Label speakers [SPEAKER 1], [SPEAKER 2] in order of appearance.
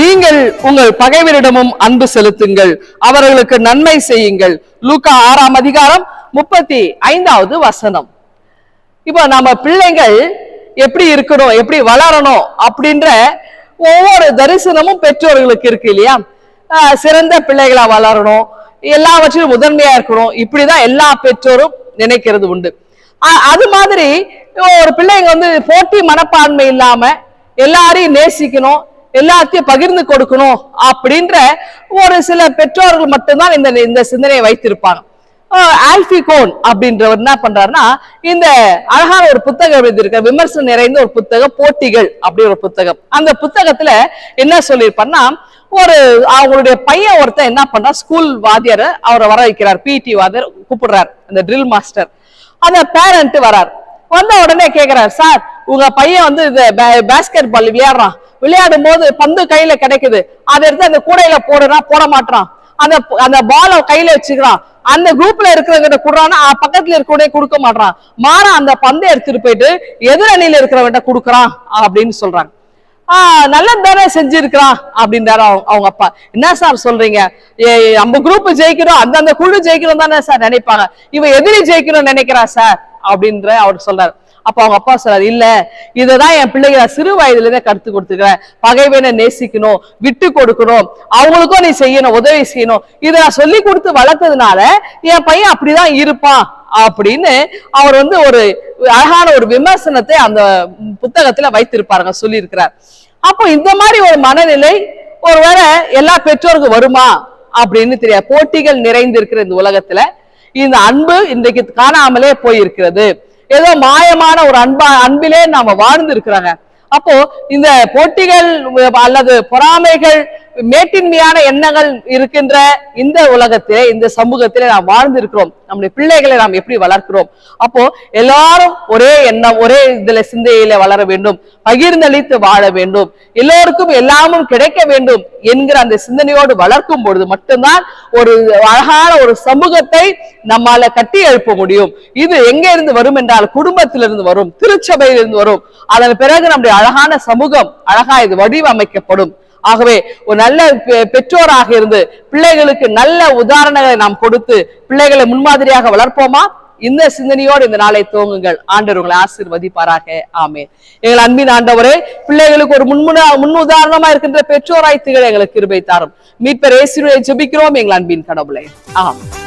[SPEAKER 1] நீங்கள் உங்கள் பகைவரிடமும் அன்பு செலுத்துங்கள். அவர்களுக்கு நன்மை செய்யுங்கள். லூக்கா ஆறாம் அதிகாரம் முப்பத்தி ஐந்தாவது வசனம். இப்போ நம்ம பிள்ளைங்கள் எப்படி இருக்கணும் எப்படி வளரணும் அப்படின்ற ஒவ்வொரு தரிசனமும் பெற்றோர்களுக்கு இருக்கு இல்லையா? சிறந்த பிள்ளைகளா வளரணும். எல்லாவற்றிலும் முதன்மையா இருக்கணும். இப்படிதான் எல்லா பெற்றோரும் நினைக்கிறது உண்டு. அது மாதிரி ஒரு பிள்ளைங்க வந்து போட்டி மனப்பான்மை இல்லாம எல்லாரையும் நேசிக்கணும். எல்லாத்தையும் பகிர்ந்து கொடுக்கணும் அப்படின்ற ஒரு சில பெற்றோர்கள் மட்டும்தான் இந்த இந்த சிந்தனையை வைத்திருப்பாங்க. ஆல்பிகோன் அப்படின்றவர் என்ன பண்றாருன்னா இந்த அழகான ஒரு புத்தகம் எழுதியிருக்க விமர்சனம் நிறைந்த ஒரு புத்தகம் போட்டிகள் அப்படி ஒரு புத்தகம். அந்த புத்தகத்துல என்ன சொல்லியிருப்பாருன்னா ஒரு அவங்களுடைய பையன் ஒருத்தன் என்ன பண்றா ஸ்கூல் வாத்தியார் அவரை வர வைக்கிறார் பிடி வாத்தியார் கூப்பிடுறார் அந்த ட்ரில் மாஸ்டர் அந்த பேரண்ட் வரார். வந்த உடனே கேட்கிறார் சார் உங்க பையன் வந்து இந்த பேஸ்கெட் பால் விளையாடுறான். விளையாடும் போது பந்து கையில கிடைக்குது. அதை எடுத்து அந்த கூடையில போடுறா போட மாட்டான் அந்த அந்த பாலை கையில வச்சுக்கிறான். அந்த குரூப்ல இருக்கிறவங்க குடுறான்னா பக்கத்துல இருக்கக்கூடிய கொடுக்க மாட்டான் மாற அந்த பந்தை எடுத்துட்டு போயிட்டு எதிரணியில இருக்கிறவன்ட்ட கொடுக்குறான் அப்படின்னு சொல்றாங்க. ஆஹ் நல்லது தானே செஞ்சிருக்கிறான் அப்படின்றாரு அவங்க அவங்க அப்பா. என்ன சார் சொல்றீங்க? ஏ, நம்ம குரூப் ஜெயிக்கணும் அந்த அந்த குழு ஜெயிக்கணும் தானே சார் நினைப்பாங்க. இவன் எதிரி ஜெயிக்கணும்னு நினைக்கிறா சார்? அப்படின்ற அவர் சொல்றாரு. அப்ப அவங்க அப்பா சொல்றாரு இல்ல இதுதான் என் பிள்ளைங்க நான் சிறு வயதுல இருந்தே கருத்து கொடுத்துருக்கிறேன். பகைவனை நேசிக்கணும் விட்டு கொடுக்கணும். அவங்களுக்கும் நீ செய்யணும் உதவி செய்யணும். இதை நான் சொல்லி கொடுத்து வளர்த்ததுனால என் பையன் அப்படிதான் இருப்பான். அப்படின்னு அவர் வந்து ஒரு அழகான ஒரு விமர்சனத்தை அந்த புத்தகத்துல வைத்திருப்பாருங்க சொல்லியிருக்கிறார். அப்போ இந்த மாதிரி ஒரு மனநிலை ஒருவேளை எல்லா பெற்றோருக்கும் வருமா? அப்படின்னு தெரியாது. போட்டிகள் நிறைந்திருக்கிற இந்த உலகத்துல இந்த அன்பு இன்றைக்கு காணாமலே போயிருக்கிறது. ஏதோ மாயமான ஒரு அன்பா அன்பிலே நாம வாழ்ந்து இருக்கிறாங்க அப்போ இந்த போட்டிகள் அல்லது பொறாமைகள் மேட்டின்மையான எண்ணங்கள் இருக்கின்ற இந்த உலகத்திலே இந்த சமூகத்திலே நாம் வாழ்ந்து இருக்கிறோம் நம்முடைய பிள்ளைகளை நாம் எப்படி வளர்க்கிறோம்? அப்போ எல்லாரும் ஒரே எண்ணம் ஒரே இதுல சிந்தையில வளர வேண்டும் பகிர்ந்தளித்து வாழ வேண்டும். எல்லோருக்கும் எல்லாமும் கிடைக்க வேண்டும் என்கிற அந்த சிந்தனையோடு வளர்க்கும் பொழுது மட்டும்தான் ஒரு அழகான ஒரு சமூகத்தை நம்மால கட்டி எழுப்ப முடியும். இது எங்க இருந்து வரும் என்றால் குடும்பத்திலிருந்து வரும் திருச்சபையிலிருந்து வரும். அதன் பிறகு நம்முடைய அழகான சமூகம் அழகா இது வடிவமைக்கப்படும். ஆகவே ஒரு நல்ல பெற்றோராக இருந்து பிள்ளைகளுக்கு நல்ல உதாரணங்களை நாம் கொடுத்து பிள்ளைகளை முன்மாதிரியாக வளர்ப்போமா? இந்த சிந்தனையோடு இந்த நாளை துவங்குங்கள். ஆண்டவர் உங்களை ஆசீர்வதிப்பாராக. ஆமே எங்கள் அன்பின் ஆண்டவரே பிள்ளைகளுக்கு ஒரு முன்முன முன் உதாரணமா இருக்கின்ற பெற்றோராய் திகழ எங்களுக்கு கிருபை தாரும். மீட்பர் ஏசியுடைய ஜெபிக்கிறோம் எங்கள் அன்பின் கடவுளை. ஆமா